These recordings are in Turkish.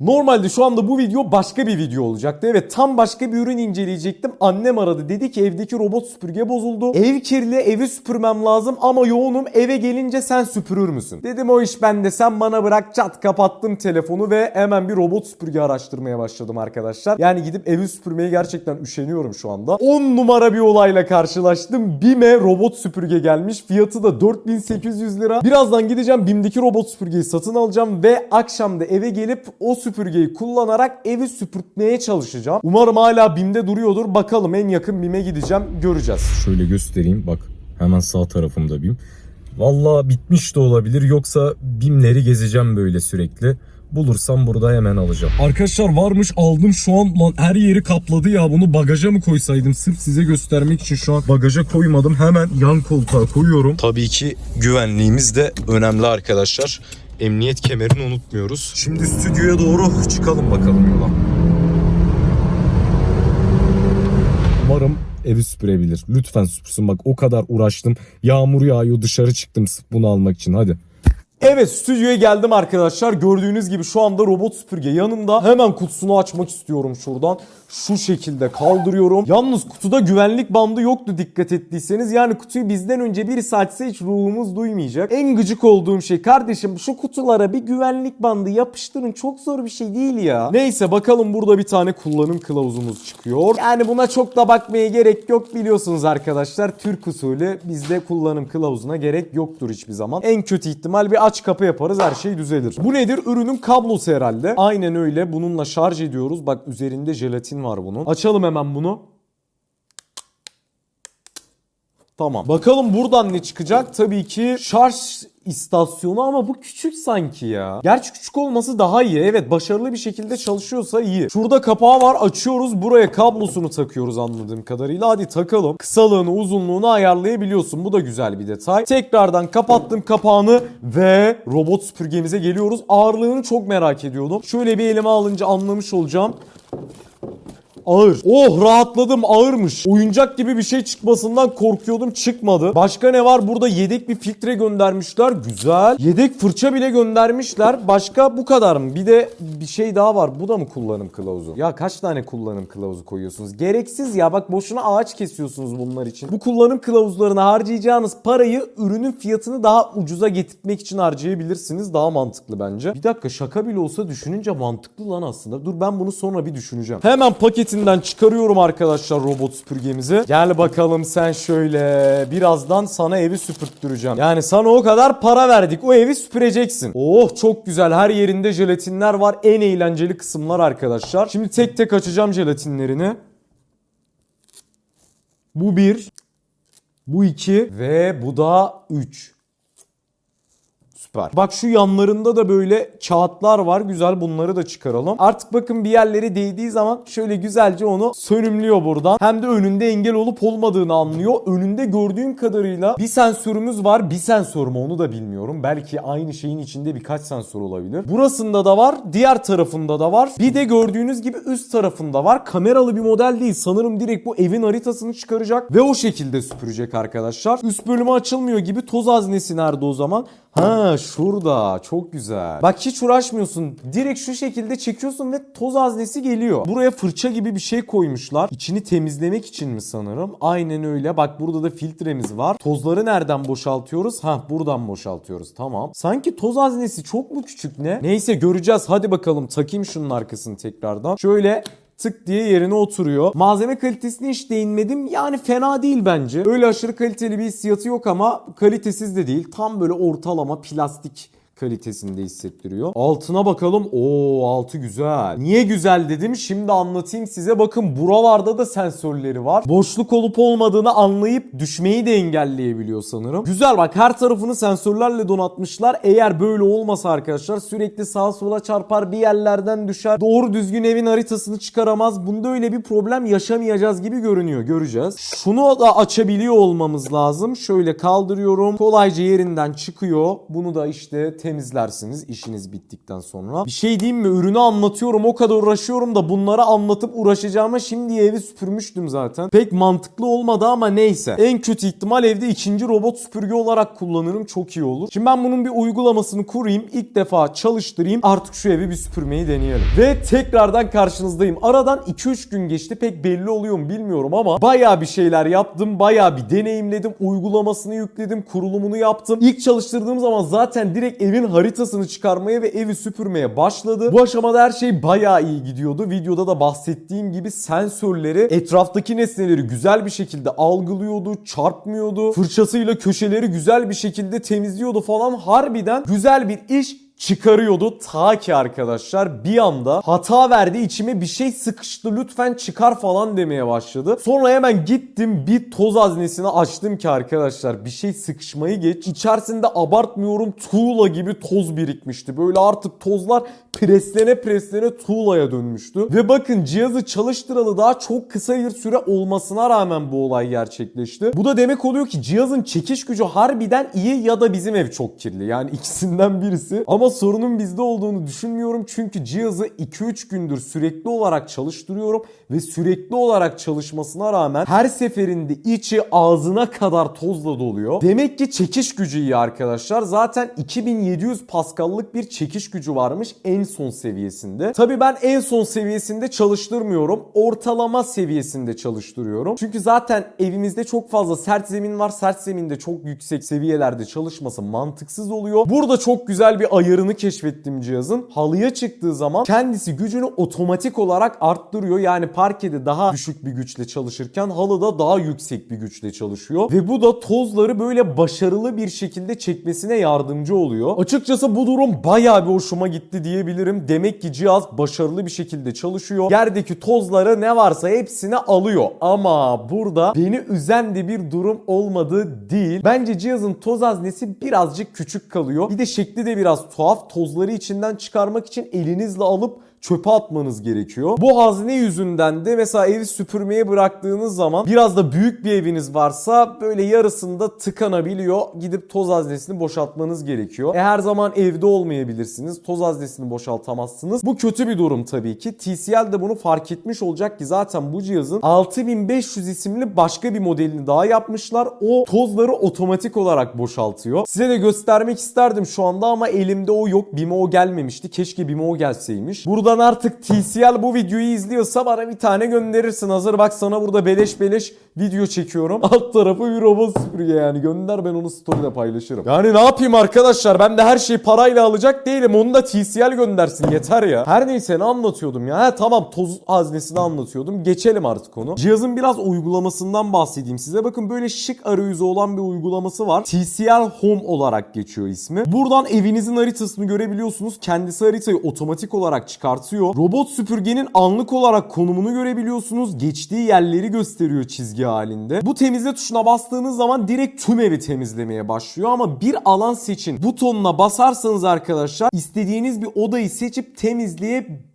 Normalde şu anda bu video başka bir video olacaktı. Evet tam başka bir ürün inceleyecektim. Annem aradı dedi ki evdeki robot süpürge bozuldu. Ev kirli evi süpürmem lazım ama yoğunum eve gelince sen süpürür müsün? Dedim o iş bende sen bana bırak çat kapattım telefonu ve hemen bir robot süpürge araştırmaya başladım arkadaşlar. Yani gidip evi süpürmeye gerçekten üşeniyorum şu anda. 10 numara bir olayla karşılaştım. BİM'e robot süpürge gelmiş. Fiyatı da 4800 lira. Birazdan gideceğim BİM'deki robot süpürgeyi satın alacağım ve akşam da eve gelip o süpürgeyi kullanarak evi süpürtmeye çalışacağım. Umarım hala BİM'de duruyordur. Bakalım en yakın BİM'e gideceğim. Göreceğiz. Şöyle göstereyim bak hemen sağ tarafımda BİM. Valla bitmiş de olabilir yoksa BİM'leri gezeceğim böyle sürekli. Bulursam burada hemen alacağım. Arkadaşlar varmış aldım şu an lan her yeri kapladı ya bunu bagaja mı koysaydım sırf size göstermek için şu an bagaja koymadım hemen yan koltuğa koyuyorum. Tabii ki güvenliğimiz de önemli arkadaşlar. Emniyet kemerini unutmuyoruz. Şimdi stüdyoya doğru çıkalım bakalım yola. Umarım evi süpürebilir. Lütfen süpürsün bak o kadar uğraştım. Yağmur yağıyor dışarı çıktım bunu almak için hadi. Evet stüdyoya geldim arkadaşlar. Gördüğünüz gibi şu anda robot süpürge yanımda. Hemen kutusunu açmak istiyorum şuradan. Şu şekilde kaldırıyorum. Yalnız kutuda güvenlik bandı yoktu dikkat ettiyseniz. Yani kutuyu bizden önce birisi açsa hiç ruhumuz duymayacak. En gıcık olduğum şey kardeşim şu kutulara bir güvenlik bandı yapıştırın. Çok zor bir şey değil ya. Neyse bakalım burada bir tane kullanım kılavuzumuz çıkıyor. Yani buna çok da bakmaya gerek yok biliyorsunuz arkadaşlar. Türk usulü bizde kullanım kılavuzuna gerek yoktur hiçbir zaman. En kötü ihtimal bir aç kapı yaparız her şey düzelir. Bu nedir? Ürünün kablosu herhalde. Aynen öyle. Bununla şarj ediyoruz. Bak üzerinde jelatin var bunun. Açalım hemen bunu. Tamam. Bakalım buradan ne çıkacak? Tabii ki şarj istasyonu ama bu küçük sanki ya. Gerçi küçük olması daha iyi. Evet başarılı bir şekilde çalışıyorsa iyi. Şurada kapağı var açıyoruz. Buraya kablosunu takıyoruz anladığım kadarıyla. Hadi takalım. Kısalığını uzunluğunu ayarlayabiliyorsun. Bu da güzel bir detay. Tekrardan kapattım kapağını ve robot süpürgemize geliyoruz. Ağırlığını çok merak ediyordum. Şöyle bir elime alınca anlamış olacağım. Ağır. Oh rahatladım ağırmış. Oyuncak gibi bir şey çıkmasından korkuyordum çıkmadı. Başka ne var? Burada yedek bir filtre göndermişler. Güzel. Yedek fırça bile göndermişler. Başka bu kadar mı? Bir de bir şey daha var. Bu da mı kullanım kılavuzu? Ya kaç tane kullanım kılavuzu koyuyorsunuz? Gereksiz ya. Bak boşuna ağaç kesiyorsunuz bunlar için. Bu kullanım kılavuzlarına harcayacağınız parayı ürünün fiyatını daha ucuza getirtmek için harcayabilirsiniz. Daha mantıklı bence. Bir dakika şaka bile olsa düşününce mantıklı lan aslında. Dur ben bunu sonra bir düşüneceğim. Hemen paketinden çıkarıyorum arkadaşlar robot süpürgemizi. Gel bakalım sen şöyle. Birazdan sana evi süpürttüreceğim. Yani sana o kadar para verdik. O evi süpüreceksin. Oh çok güzel. Her yerinde jelatinler var. En eğlenceli kısımlar arkadaşlar. Şimdi tek tek açacağım jelatinlerini. Bu bir. Bu iki. Ve bu da üç. Süper. Bak şu yanlarında da böyle kağıtlar var. Güzel bunları da çıkaralım. Artık bakın bir yerleri değdiği zaman şöyle güzelce onu sönümlüyor buradan. Hem de önünde engel olup olmadığını anlıyor. Önünde gördüğüm kadarıyla bir sensörümüz var. Bir sensör mü onu da bilmiyorum. Belki aynı şeyin içinde birkaç sensör olabilir. Burasında da var. Diğer tarafında da var. Bir de gördüğünüz gibi üst tarafında var. Kameralı bir model değil. Sanırım direkt bu evin haritasını çıkaracak ve o şekilde süpürecek arkadaşlar. Üst bölümü açılmıyor gibi toz haznesi nerede o zaman? Ha şurada çok güzel. Bak hiç uğraşmıyorsun. Direkt şu şekilde çekiyorsun ve toz haznesi geliyor. Buraya fırça gibi bir şey koymuşlar. İçini temizlemek için mi sanırım? Aynen öyle. Bak burada da filtremiz var. Tozları nereden boşaltıyoruz? Ha buradan boşaltıyoruz. Tamam. Sanki toz haznesi çok mu küçük ne? Neyse göreceğiz. Hadi bakalım takayım şunun arkasını tekrardan. Şöyle tık diye yerine oturuyor. Malzeme kalitesine hiç değinmedim. Yani fena değil bence. Öyle aşırı kaliteli bir hissiyatı yok ama kalitesiz de değil. Tam böyle ortalama plastik kalitesinde hissettiriyor. Altına bakalım. Oo altı güzel. Niye güzel dedim şimdi anlatayım size. Bakın buralarda da sensörleri var. Boşluk olup olmadığını anlayıp düşmeyi de engelleyebiliyor sanırım. Güzel bak her tarafını sensörlerle donatmışlar. Eğer böyle olmasa arkadaşlar sürekli sağa sola çarpar bir yerlerden düşer. Doğru düzgün evin haritasını çıkaramaz. Bunda öyle bir problem yaşamayacağız gibi görünüyor. Göreceğiz. Şunu da açabiliyor olmamız lazım. Şöyle kaldırıyorum. Kolayca yerinden çıkıyor. Bunu da işte temizlersiniz işiniz bittikten sonra. Bir şey diyeyim mi? Ürünü anlatıyorum o kadar uğraşıyorum da bunlara anlatıp uğraşacağıma şimdi evi süpürmüştüm zaten. Pek mantıklı olmadı ama neyse. En kötü ihtimal evde ikinci robot süpürge olarak kullanırım çok iyi olur. Şimdi ben bunun bir uygulamasını kurayım. ilk defa çalıştırayım. Artık şu evi bir süpürmeyi deneyelim. Ve tekrardan karşınızdayım. Aradan 2-3 gün geçti. Pek belli oluyor mu bilmiyorum ama bayağı bir şeyler yaptım. Bayağı bir deneyimledim. Uygulamasını yükledim. Kurulumunu yaptım. İlk çalıştırdığım zaman zaten direkt evin haritasını çıkarmaya ve evi süpürmeye başladı. Bu aşamada her şey bayağı iyi gidiyordu. Videoda da bahsettiğim gibi sensörleri etraftaki nesneleri güzel bir şekilde algılıyordu, çarpmıyordu. Fırçasıyla köşeleri güzel bir şekilde temizliyordu falan. Harbiden güzel bir iş çıkarıyordu ta ki arkadaşlar bir anda hata verdi içime bir şey sıkıştı lütfen çıkar falan demeye başladı. Sonra hemen gittim bir toz haznesini açtım ki arkadaşlar bir şey sıkışmayı geç. İçerisinde abartmıyorum tuğla gibi toz birikmişti. Böyle artık tozlar preslene preslene tuğlaya dönmüştü. Ve bakın cihazı çalıştıralı daha çok kısa bir süre olmasına rağmen bu olay gerçekleşti. Bu da demek oluyor ki cihazın çekiş gücü harbiden iyi ya da bizim ev çok kirli. Yani ikisinden birisi. Ama sorunun bizde olduğunu düşünmüyorum. Çünkü cihazı 2-3 gündür sürekli olarak çalıştırıyorum ve sürekli olarak çalışmasına rağmen her seferinde içi ağzına kadar tozla doluyor. Demek ki çekiş gücü iyi arkadaşlar. Zaten 2700 Pascal'lık bir çekiş gücü varmış en son seviyesinde. Tabii ben en son seviyesinde çalıştırmıyorum. Ortalama seviyesinde çalıştırıyorum. Çünkü zaten evimizde çok fazla sert zemin var. Sert zeminde çok yüksek seviyelerde çalışması mantıksız oluyor. Burada çok güzel bir ayarını keşfettim cihazın. Halıya çıktığı zaman kendisi gücünü otomatik olarak arttırıyor. Yani parkede daha düşük bir güçle çalışırken halıda daha yüksek bir güçle çalışıyor. Ve bu da tozları böyle başarılı bir şekilde çekmesine yardımcı oluyor. Açıkçası bu durum bayağı bir hoşuma gitti diyebilirim. Demek ki cihaz başarılı bir şekilde çalışıyor. Yerdeki tozları ne varsa hepsini alıyor. Ama burada beni üzen de bir durum olmadığı değil. Bence cihazın toz haznesi birazcık küçük kalıyor. Bir de şekli de biraz tuhaf. Tozları içinden çıkarmak için elinizle alıp çöpe atmanız gerekiyor. Bu hazne yüzünden de mesela evi süpürmeye bıraktığınız zaman biraz da büyük bir eviniz varsa böyle yarısında tıkanabiliyor. Gidip toz haznesini boşaltmanız gerekiyor. E her zaman evde olmayabilirsiniz. Toz haznesini boşaltamazsınız. Bu kötü bir durum tabii ki. TCL de bunu fark etmiş olacak ki zaten bu cihazın 6500 isimli başka bir modelini daha yapmışlar. O tozları otomatik olarak boşaltıyor. Size de göstermek isterdim şu anda ama elimde o yok. Bimo gelmemişti. Keşke Bimo gelseymiş. Buradan artık TCL bu videoyu izliyorsa bana bir tane gönderirsin. Hazır bak sana burada beleş beleş video çekiyorum. Alt tarafı bir robot süpürge yani. Gönder ben onu story'de paylaşırım. Yani ne yapayım arkadaşlar? Ben de her şeyi parayla alacak değilim. Onu da TCL göndersin yeter ya. Her neyse ne anlatıyordum ya? Ha, tamam toz haznesini anlatıyordum. Geçelim artık onu. Cihazın biraz uygulamasından bahsedeyim size. Bakın böyle şık arayüzü olan bir uygulaması var. TCL Home olarak geçiyor ismi. Buradan evinizin haritasını görebiliyorsunuz. Kendisi haritayı otomatik olarak çıkartıyor. Robot süpürgenin anlık olarak konumunu görebiliyorsunuz. Geçtiği yerleri gösteriyor çizgi halinde. Bu temizle tuşuna bastığınız zaman direkt tüm evi temizlemeye başlıyor ama bir alan seçin butonuna basarsanız arkadaşlar istediğiniz bir odayı seçip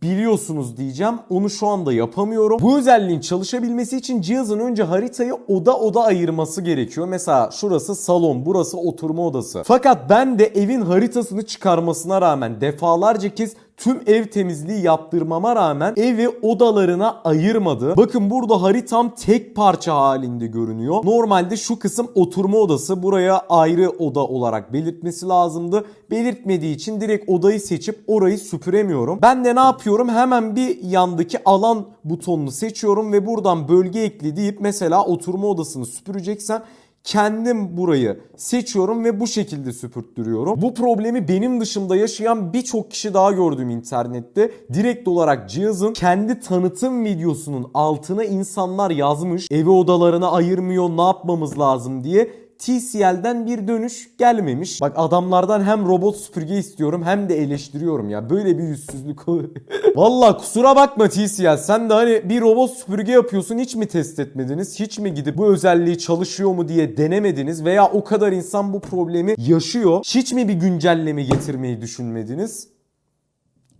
temizleyebiliyorsunuz diyeceğim. Onu şu anda yapamıyorum. Bu özelliğin çalışabilmesi için cihazın önce haritayı oda oda ayırması gerekiyor. Mesela şurası salon, burası oturma odası. Fakat ben de evin haritasını çıkarmasına rağmen defalarca kez tüm ev temizliği yaptırmama rağmen evi odalarına ayırmadı. Bakın burada haritam tek parça halinde görünüyor. Normalde şu kısım oturma odası. Buraya ayrı oda olarak belirtmesi lazımdı. Belirtmediği için direkt odayı seçip orayı süpüremiyorum. Ben de ne yapıyorum? Hemen bir yandaki alan butonunu seçiyorum ve buradan bölge ekli deyip mesela oturma odasını süpüreceksem kendim burayı seçiyorum ve bu şekilde süpürttürüyorum. Bu problemi benim dışımda yaşayan birçok kişi daha gördüm internette. Direkt olarak cihazın kendi tanıtım videosunun altına insanlar yazmış. Evi odalarına ayırmıyor ne yapmamız lazım diye. TCL'den bir dönüş gelmemiş. Bak adamlardan hem robot süpürge istiyorum hem de eleştiriyorum ya. Böyle bir yüzsüzlük. Valla kusura bakma TCL. Sen de hani bir robot süpürge yapıyorsun hiç mi test etmediniz? Hiç mi gidip bu özelliği çalışıyor mu diye denemediniz? Veya o kadar insan bu problemi yaşıyor. Hiç mi bir güncelleme getirmeyi düşünmediniz?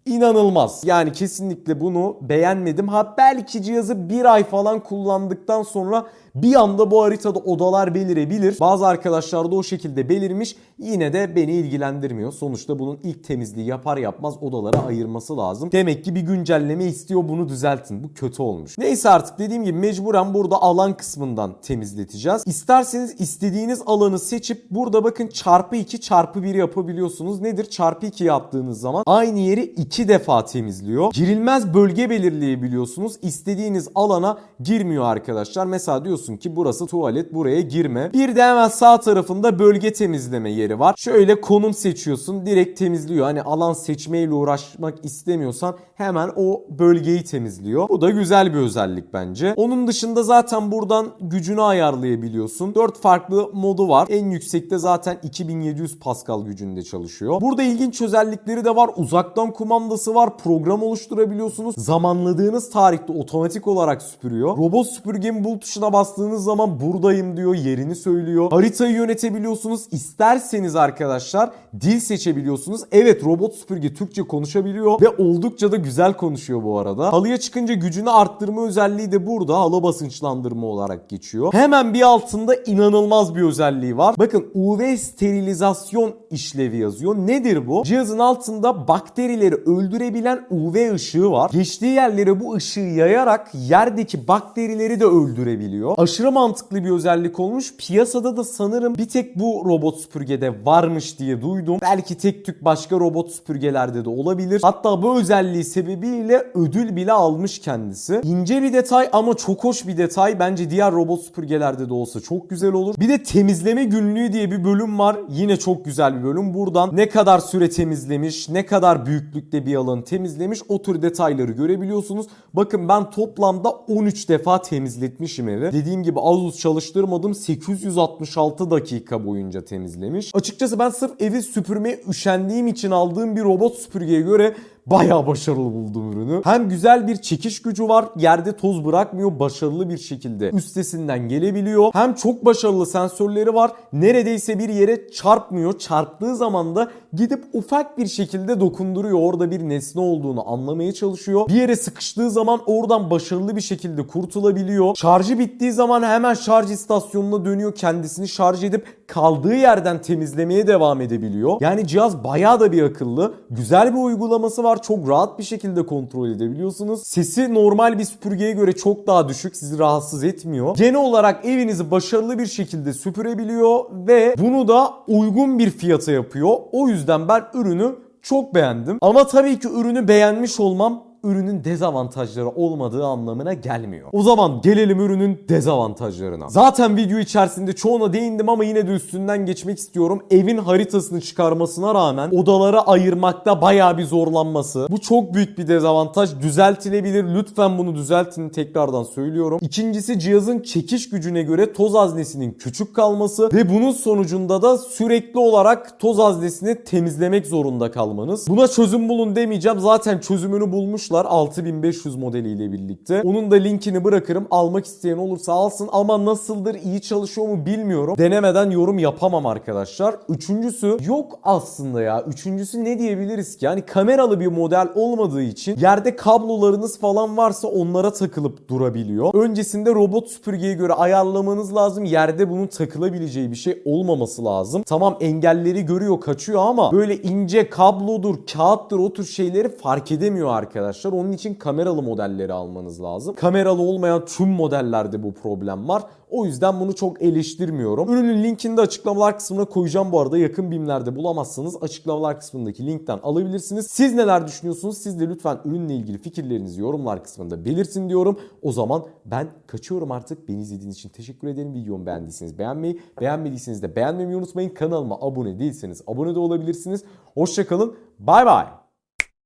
İnanılmaz. Yani kesinlikle bunu beğenmedim. Ha belki cihazı bir ay falan kullandıktan sonra bir anda bu haritada odalar belirebilir. Bazı arkadaşlar da o şekilde belirmiş. Yine de beni ilgilendirmiyor. Sonuçta bunun ilk temizliği yapar yapmaz odalara ayırması lazım. Demek ki bir güncelleme istiyor bunu düzeltin. Bu kötü olmuş. Neyse artık dediğim gibi mecburen burada alan kısmından temizleteceğiz. İsterseniz istediğiniz alanı seçip burada bakın çarpı 2 çarpı 1 yapabiliyorsunuz. Nedir? Çarpı 2 yaptığınız zaman aynı yeri 2 defa temizliyor. Girilmez bölge belirleyebiliyorsunuz. İstediğiniz alana girmiyor arkadaşlar. Mesela diyorsun ki burası tuvalet buraya girme. Bir de hemen sağ tarafında bölge temizleme yeri var. Şöyle konum seçiyorsun direkt temizliyor. Hani alan seçmeyle uğraşmak istemiyorsan hemen o bölgeyi temizliyor. Bu da güzel bir özellik bence. Onun dışında zaten buradan gücünü ayarlayabiliyorsun. 4 farklı modu var. En yüksekte zaten 2700 Pascal gücünde çalışıyor. Burada ilginç özellikleri de var. Uzaktan kumandası var. Program oluşturabiliyorsunuz. Zamanladığınız tarihte otomatik olarak süpürüyor. Robot süpürgenin bul tuşuna bastığınız zaman buradayım diyor. Yerini söylüyor. Haritayı yönetebiliyorsunuz. İsterseniz arkadaşlar dil seçebiliyorsunuz. Evet robot süpürge Türkçe konuşabiliyor ve oldukça da güzel konuşuyor bu arada. Halıya çıkınca gücünü arttırma özelliği de burada. Halı basınçlandırma olarak geçiyor. Hemen bir altında inanılmaz bir özelliği var. Bakın UV sterilizasyon işlevi yazıyor. Nedir bu? Cihazın altında bakterileri öldürebilen UV ışığı var. Geçtiği yerlere bu ışığı yayarak yerdeki bakterileri de öldürebiliyor. Aşırı mantıklı bir özellik olmuş. Piyasada da sanırım bir tek bu robot süpürgede varmış diye duydum. Belki tek tük başka robot süpürgelerde de olabilir. Hatta bu özelliği sebebiyle ödül bile almış kendisi. İnce bir detay ama çok hoş bir detay. Bence diğer robot süpürgelerde de olsa çok güzel olur. Bir de temizleme günlüğü diye bir bölüm var. Yine çok güzel bir bölüm. Buradan ne kadar süre temizlemiş, ne kadar büyüklükte bir alanı temizlemiş o tür detayları görebiliyorsunuz. Bakın ben toplamda 13 defa temizletmişim evi. Dediğim gibi az uz çalıştırmadım. 866 dakika boyunca temizlemiş. Açıkçası ben sırf evi süpürmeye üşendiğim için aldığım bir robot süpürgeye göre bayağı başarılı buldum ürünü. Hem güzel bir çekiş gücü var. Yerde toz bırakmıyor. Başarılı bir şekilde üstesinden gelebiliyor. Hem çok başarılı sensörleri var. Neredeyse bir yere çarpmıyor. Çarptığı zaman da gidip ufak bir şekilde dokunduruyor. Orada bir nesne olduğunu anlamaya çalışıyor. Bir yere sıkıştığı zaman oradan başarılı bir şekilde kurtulabiliyor. Şarjı bittiği zaman hemen şarj istasyonuna dönüyor. Kendisini şarj edip kaldığı yerden temizlemeye devam edebiliyor. Yani cihaz bayağı da bir akıllı. Güzel bir uygulaması var. Çok rahat bir şekilde kontrol edebiliyorsunuz. Sesi normal bir süpürgeye göre çok daha düşük. Sizi rahatsız etmiyor. Genel olarak evinizi başarılı bir şekilde süpürebiliyor ve bunu da uygun bir fiyata yapıyor. O yüzden ben ürünü çok beğendim. Ama tabii ki ürünü beğenmiş olmam ürünün dezavantajları olmadığı anlamına gelmiyor. O zaman gelelim ürünün dezavantajlarına. Zaten video içerisinde çoğuna değindim ama yine de üstünden geçmek istiyorum. Evin haritasını çıkarmasına rağmen odalara ayırmakta bayağı bir zorlanması. Bu çok büyük bir dezavantaj. Düzeltilebilir. Lütfen bunu düzeltin tekrardan söylüyorum. İkincisi cihazın çekiş gücüne göre toz haznesinin küçük kalması ve bunun sonucunda da sürekli olarak toz haznesini temizlemek zorunda kalmanız. Buna çözüm bulun demeyeceğim. Zaten çözümünü bulmuşlar 6500 modeliyle birlikte. Onun da linkini bırakırım. Almak isteyen olursa alsın ama nasıldır, iyi çalışıyor mu bilmiyorum. Denemeden yorum yapamam arkadaşlar. Üçüncüsü yok aslında ya. Üçüncüsü ne diyebiliriz ki? Yani kameralı bir model olmadığı için yerde kablolarınız falan varsa onlara takılıp durabiliyor. Öncesinde robot süpürgeye göre ayarlamanız lazım. Yerde bunun takılabileceği bir şey olmaması lazım. Tamam engelleri görüyor, kaçıyor ama böyle ince kablodur, kağıttır o tür şeyleri fark edemiyor arkadaşlar. Onun için kameralı modelleri almanız lazım. Kameralı olmayan tüm modellerde bu problem var. O yüzden bunu çok eleştirmiyorum. Ürünün linkini de açıklamalar kısmına koyacağım bu arada. Yakın BİM'lerde bulamazsanız açıklamalar kısmındaki linkten alabilirsiniz. Siz neler düşünüyorsunuz? Siz de lütfen ürünle ilgili fikirlerinizi yorumlar kısmında belirtin diyorum. O zaman ben kaçıyorum artık. Beni izlediğiniz için teşekkür ederim. Videomu beğendiyseniz beğenmeyi, beğenmediyseniz de beğenmeyi unutmayın. Kanalıma abone değilseniz abone de olabilirsiniz. Hoşçakalın. Bay bay.